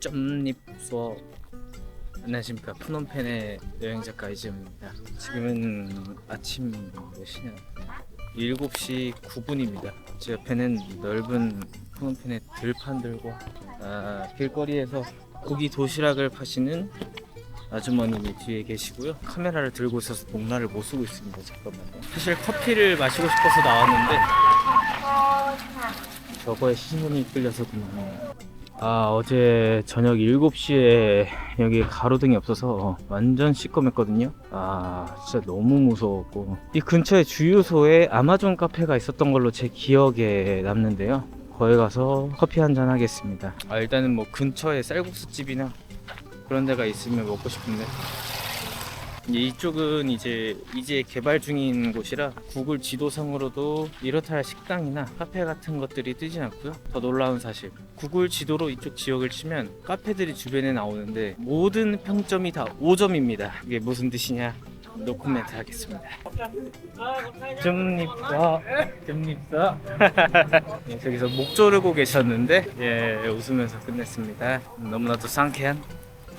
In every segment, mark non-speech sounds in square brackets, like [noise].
점립소 안녕하십니까. 푸놈펜의 여행작가 이지영입니다. 지금은 아침 몇 시냐? 7시 9분입니다. 제 옆에는 넓은 푸놈펜의 들판 들고 아, 길거리에서 고기 도시락을 파시는 아주머님이 뒤에 계시고요. 카메라를 들고 있어서 목날을 못 쓰고 있습니다. 잠깐만요. 사실 커피를 마시고 싶어서 나왔는데 저거에 신문이 끌려서구나 아 어제 저녁 7시에 여기 가로등이 없어서 완전 시꺼맸거든요. 아 진짜 너무 무서웠고. 이 근처에 주유소에 아마존 카페가 있었던 걸로 제 기억에 남는데요. 거기 가서 커피 한 잔 하겠습니다. 아 일단은 뭐 근처에 쌀국수 집이나 그런 데가 있으면 먹고 싶은데 이쪽은 이제 이제 개발 중인 곳이라 구글 지도상으로도 이렇다 할 식당이나 카페 같은 것들이 뜨진 않고요. 더 놀라운 사실. 구글 지도로 이쪽 지역을 치면 카페들이 주변에 나오는데 모든 평점이 다 5점입니다. 이게 무슨 뜻이냐? 노코멘트 하겠습니다. 점립사, 점립사. [laughs] 예, 저기서 목 조르고 계셨는데 예, 웃으면서 끝냈습니다. 너무나도 상쾌한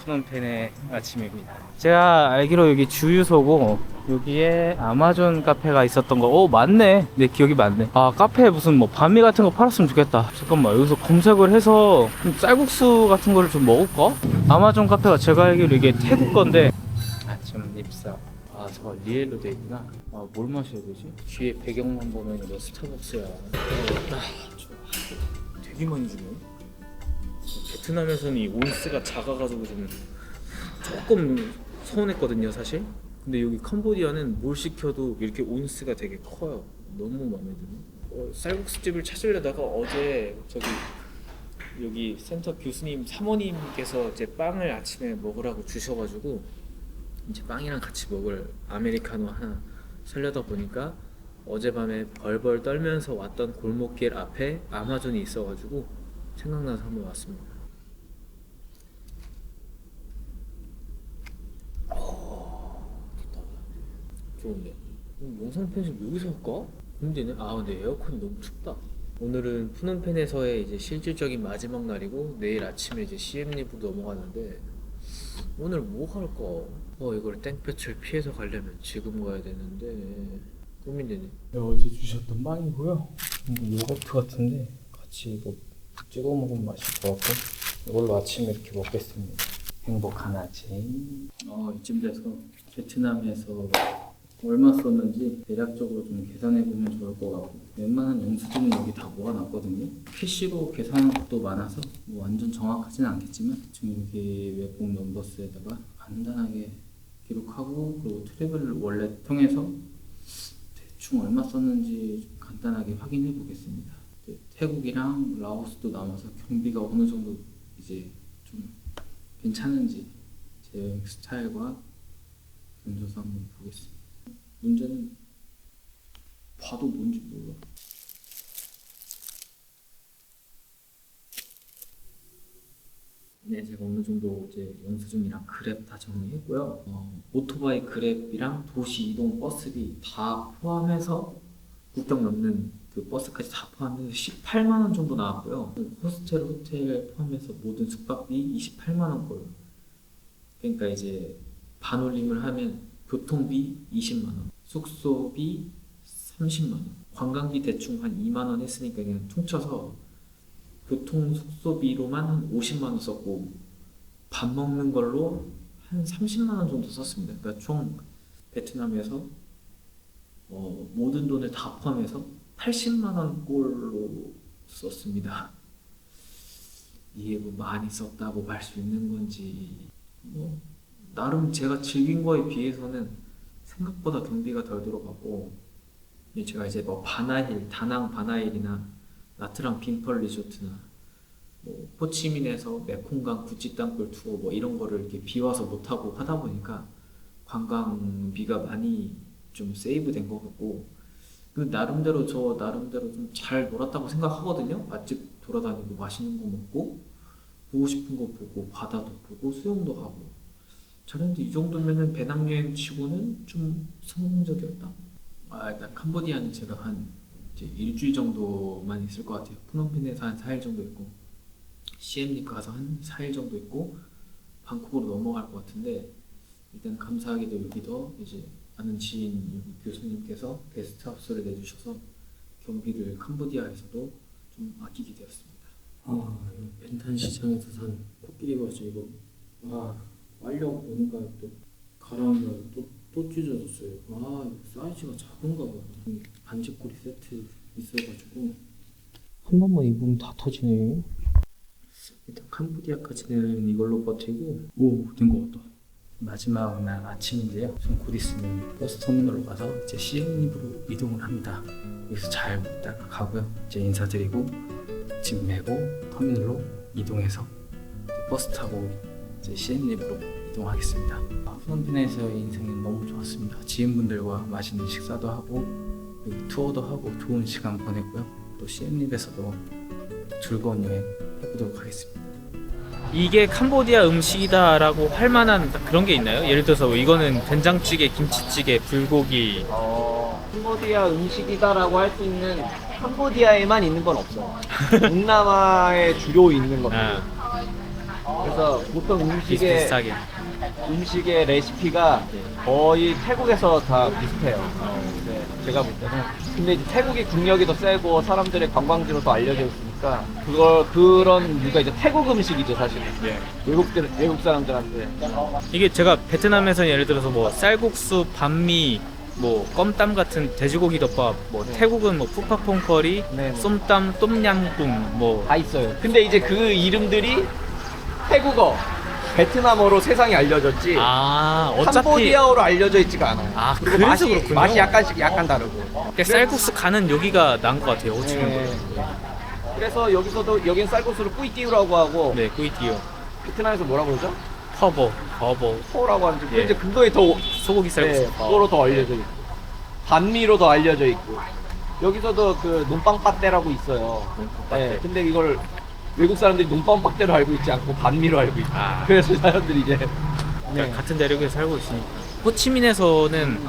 푸놈펜의 아침입니다. 제가 알기로 여기 주유소고 여기에 아마존 카페가 있었던 거. 오 맞네. 내 기억이 맞네. 아 카페에 무슨 뭐 반미 같은 거 팔았으면 좋겠다. 잠깐만 여기서 검색을 해서 좀 쌀국수 같은 거를 좀 먹을까? 아마존 카페가 제가 알기로 이게 태국 건데. 아좀 립사. 아 저거 리엘로 돼 있구나. 아뭘 마셔야 되지? 뒤에 배경만 보면 이거 스타벅스야. 아. 되게 많이 주네. 베트남에서는 이 온스가 작아가지고 좀 조금 서운했거든요 사실. 근데 여기 캄보디아는 뭘 시켜도 이렇게 온스가 되게 커요. 너무 마음에 드네. 어, 쌀국수 집을 찾으려다가 어제 저기 여기 센터 교수님 사모님께서 이제 빵을 아침에 먹으라고 주셔가지고 이제 빵이랑 같이 먹을 아메리카노 하나 살려다 보니까 어젯밤에 벌벌 떨면서 왔던 골목길 앞에 아마존이 있어가지고 생각나서 한번 왔습니다. 좋은데 음, 영상 편집 여기서 할까? 힘드네 아 근데 에어컨이 너무 춥다 오늘은 푸놈펜에서의 이제 실질적인 마지막 날이고 내일 아침에 이제 CM리브로 넘어가는데 오늘 뭐 할까? 어 이걸 땡볕을 피해서 가려면 지금 가야 되는데 고민되네 어제 주셨던 빵이고요 이거 요거트 같은데 같이 이거 찍어 먹으면 것 같고 이걸로 아침에 이렇게 먹겠습니다. 행복한 아침 어 이쯤 돼서 베트남에서 얼마 썼는지 대략적으로 좀 계산해 보면 좋을 것 같고 웬만한 영수증은 여기 다 모아놨거든요. 캐시로 계산한 것도 많아서 뭐 완전 정확하진 않겠지만 지금 여기 웹북 넘버스에다가 간단하게 기록하고 그리고 트래블 월렛 통해서 대충 얼마 썼는지 좀 간단하게 확인해 보겠습니다. 네, 태국이랑 라오스도 남아서 경비가 어느 정도 이제 좀 괜찮은지 제 여행 스타일과 견줘서 한번 보겠습니다. 문제는 봐도 뭔지 몰라. 네, 제가 어느 정도 이제 영수증이랑 그랩 다 정리했고요. 어, 오토바이 그랩이랑 도시 이동 버스비 다 포함해서 국경 넘는 그 버스까지 다 포함해서 18만 원 정도 나왔고요. 호스텔, 호텔 포함해서 모든 숙박비 28만 원 꼴. 그러니까 이제 반올림을 하면 교통비 20만 원, 숙소비 30만 원, 관광비 대충 한 2만 원 했으니까 그냥 퉁쳐서 교통 숙소비로만 한 50만 원 썼고 밥 먹는 걸로 한 30만 원 정도 썼습니다. 그러니까 총 베트남에서 어, 모든 돈을 다 포함해서 80만 원 꼴로 썼습니다. 이게 뭐 많이 썼다고 할 수 있는 건지 뭐 나름 제가 즐긴 거에 비해서는 생각보다 경비가 덜 들어가고 예, 제가 이제 뭐 바나힐, 다낭 바나힐이나 나트랑 빈펄 리조트나 뭐 호치민에서 메콩강 구찌 땅굴 투어 뭐 이런 거를 이렇게 비와서 못 하고 하다 보니까 관광비가 많이 좀 세이브된 것 같고 그 나름대로 저 나름대로 좀 잘 놀았다고 생각하거든요. 맛집 돌아다니고 맛있는 거 먹고 보고 싶은 거 보고 바다도 보고 수영도 하고 잘했는데 이 정도면은 배낭여행 치고는 좀 성공적이었다. 아 일단 캄보디아는 제가 한 이제 일주일 정도만 있을 것 같아요. 푸놈펜에서 한 4일 정도 있고 CM립 가서 한 4일 정도 있고 방콕으로 넘어갈 것 같은데 일단 감사하게도 여기도 이제 아는 지인 교수님께서 게스트하우스를 내주셔서 경비를 캄보디아에서도 좀 아끼게 되었습니다. 아, 벤탄 시장에서 산 코끼리 버섯 이거 와 빨려 보니까 또 가라앉아 또또 찢어졌어요. 아 사이즈가 작은가 봐. 이 반지꼬리 세트 있어가지고 한 번만 입으면 다 터지네. 일단 캄보디아까지는 이걸로 버티고 오된 것 같다. 마지막 날 아침인데요. 좀 곧 있으면 버스 터미널로 가서 이제 시엠립으로 이동을 합니다. 여기서 잘 먹다가 가고요. 이제 인사드리고 짐 메고 터미널로 이동해서 버스 타고 이제 시엠립으로 이동하겠습니다. 프놈펜에서의 인생은 너무 좋았습니다. 지인분들과 맛있는 식사도 하고 투어도 하고 좋은 시간 보냈고요. 또 시엠립에서도 즐거운 여행 해보도록 하겠습니다. 이게 캄보디아 음식이다라고 할 만한 그런 게 있나요? 예를 들어서 뭐 이거는 된장찌개, 김치찌개, 불고기 어, 캄보디아 음식이다라고 할 수 있는 캄보디아에만 있는 건 없어요. [laughs] 동남아에 주로 있는 겁니다. 아, 그래서 보통 음식의 비슷비슷하게 음식의 레시피가 거의 태국에서 다 비슷해요. 네, 제가 볼 때는. 근데 이제 태국이 국력이 더 세고 사람들의 관광지로 더 알려져 있으니까 그걸 그런 이유가 이제 태국 음식이죠 사실은. 외국들 외국 사람들한테. 이게 제가 베트남에서 예를 들어서 뭐 쌀국수, 반미, 뭐 껌땀 같은 돼지고기 덮밥, 뭐 네. 태국은 뭐 푸파퐁 커리, 네. 쏨땀, 똠양꿍, 뭐 다 있어요. 근데 이제 그 이름들이 태국어, 베트남어로 세상에 알려졌지. 아, 어차피 캄보디아어로 알려져 있지가 않아요. 아, 그리고 그래서 맛이, 그렇군요. 맛이 약간씩 약간 다르고. 그러니까 쌀국수 가는 여기가 나은 것 같아요. 호치민. 네. 그래서 여기서도 여긴 쌀국수를 뿌이띠우라고 하고 네, 꾸이띠오, 베트남에서 뭐라 그러죠? 퍼버, 버버, 포라고 하는데 예. 이제 그거에 더 소고기 쌀국수. 네, 그거로 더 알려져 있고 반미로 더 알려져 있고 여기서도 그 논빵 빠떼라고 있어요. 네, 근데 이걸 외국 사람들이 논빵 빠떼로 알고 있지 않고 반미로 알고 있고 아. 그래서 사람들이 이제 그러니까 같은 대륙에 살고 있으니까. 호치민에서는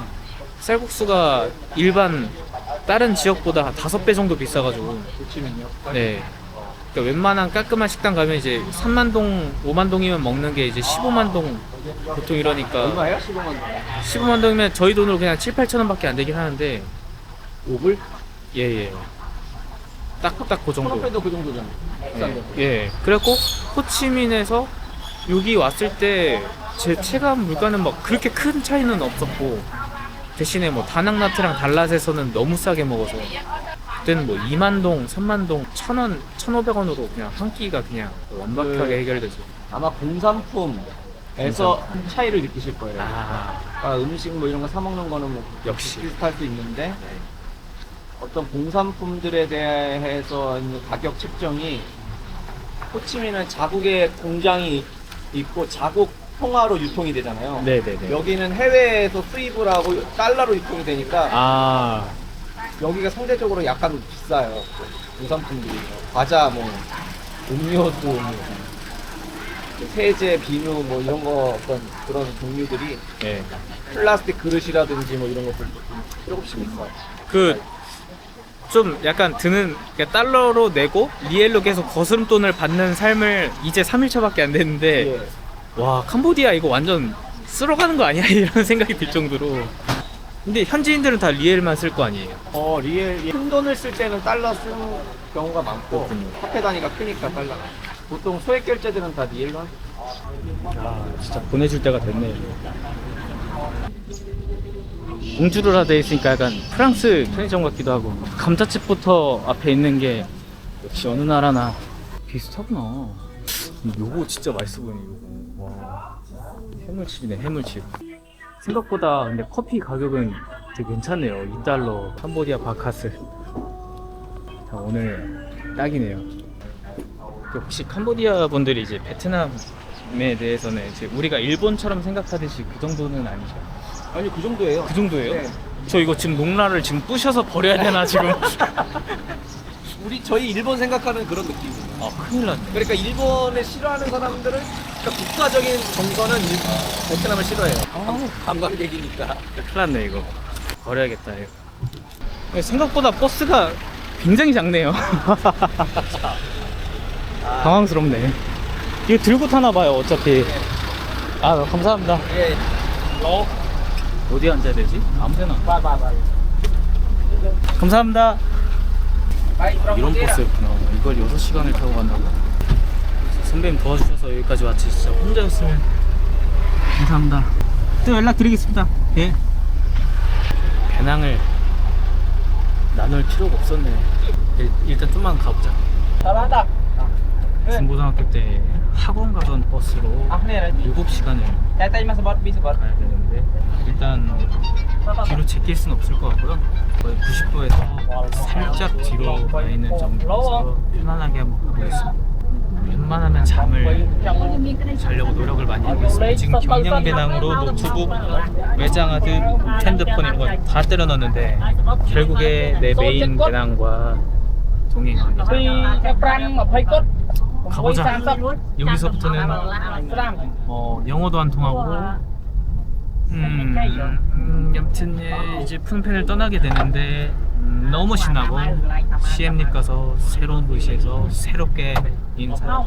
쌀국수가 일반 다른 지역보다 한 다섯 배 정도 비싸가지고. 네. 그러니까 웬만한 깔끔한 식당 가면 이제 3만 동, 5만 동이면 먹는 게 이제 15만 동 보통 이러니까 얼마예요? 15만 원. 15만 동이면 저희 돈으로 그냥 7, 8천 원밖에 안 되긴 하는데 5불? 예예. 딱 딱 그 정도. 프로페도 그 정도잖아. 비싼데. 예. 예. 그래갖고 호치민에서 여기 왔을 때 제 체감 물가는 막 그렇게 큰 차이는 없었고 대신에 뭐 다낭나트랑 달랏에서는 너무 싸게 먹어서 그때는 뭐 2만 동, 3만 동, 1,000원, 1,500원으로 그냥 한 끼가 그냥 완벽하게 그- 해결되죠. 아마 공산품에서 차이를 느끼실 거예요. 아, 아, 음식 뭐 이런 거 사 먹는 거는 뭐 역시. 비슷할 수 있는데 어떤 공산품들에 대해서 있는 가격 책정이 호치민은 자국의 공장이 있고 자국 통화로 유통이 되잖아요. 네네네. 여기는 해외에서 수입을 하고 달러로 유통이 되니까 아, 여기가 상대적으로 약간 비싸요. 공산품들이 과자 뭐 음료수 뭐, 세제 비누 뭐 이런 거 어떤 그런 종류들이 예. 플라스틱 그릇이라든지 뭐 이런 것들 조금씩 있어요. 그, 좀 약간 드는, 그러니까 달러로 내고 리엘로 계속 거스름 돈을 받는 삶을 이제 3일차밖에 안 됐는데, 예. 와, 캄보디아 이거 완전 쓸어가는 거 아니야? [laughs] 이런 생각이 들 정도로. 근데 현지인들은 다 리엘만 쓸 거 아니에요? 어 리엘 큰 돈을 쓸 때는 달러 쓰는 경우가 많고 그렇군요. 화폐 단위가 크니까 달러. 보통 소액 결제들은 다 리엘로 하죠. 아, 진짜 보내줄 때가 됐네. 공주로라 돼 있으니까 약간 프랑스 편의점 같기도 하고 감자칩부터 앞에 있는 게 역시 어느 나라나 비슷하구나. 요거 진짜 맛있어 보이네 요거. 와 해물칩이네 해물칩. 생각보다 근데 커피 가격은 되게 괜찮네요. 2달러 캄보디아 바카스. 자, 오늘 딱이네요. 그 혹시 캄보디아 분들이 이제 베트남에 대해서는 이제 우리가 일본처럼 생각하듯이 그 정도는 아니죠. 아니 그 정도예요. 그 정도예요? 네. 저 이거 지금 농라를 지금 부셔서 버려야 되나 지금? [laughs] 우리 저희 일본 생각하는 그런 느낌이에요. 아 큰일 났네. 그러니까 일본을 싫어하는 사람들은 그러니까 국가적인 정서는 일- 베트남을 싫어해요. 관광객이니까. 큰일 났네 이거. 버려야겠다 이거. 생각보다 버스가 굉장히 작네요. [laughs] 당황스럽네. 이거 들고 타나 봐요, 어차피. 아, 감사합니다. 예. 어디 앉아야 되지? 아무 데나. 감사합니다. 이런 버스였구나. 이걸 6시간을 타고 간다고? 선배님 도와주셔서 여기까지 왔지. 진짜 혼자였으면. 감사합니다. 또 연락드리겠습니다. 예. 배낭을 나눌 필요가 없었네. 일, 일단 좀만 가보자. 잘한다. 중고등학교 때 학원 가던 버스로 아, 네. 7시간을 tay mas bot bis bot. 가야 되는데 일단 뒤로 제낄 수는 없을 것 같고요. 거의 90도에서 살짝 뒤로 가 있는 정도에서 편안하게 한번 가보겠습니다. 웬만하면 잠을 자려고 노력을 많이 하고 있어요. 지금 경량 배낭으로 노트북, 외장하드, 핸드폰 이런 거 다 때려 넣었는데 결국에 내 메인 배낭과 동행하게 가보자. 여기서부터는 어, 영어도 안 통하고 음, 음 여튼 예, 이제 푸른펜을 떠나게 되는데 음, 너무 신나고 CM립 가서 새로운 도시에서 새롭게 인사 mà nó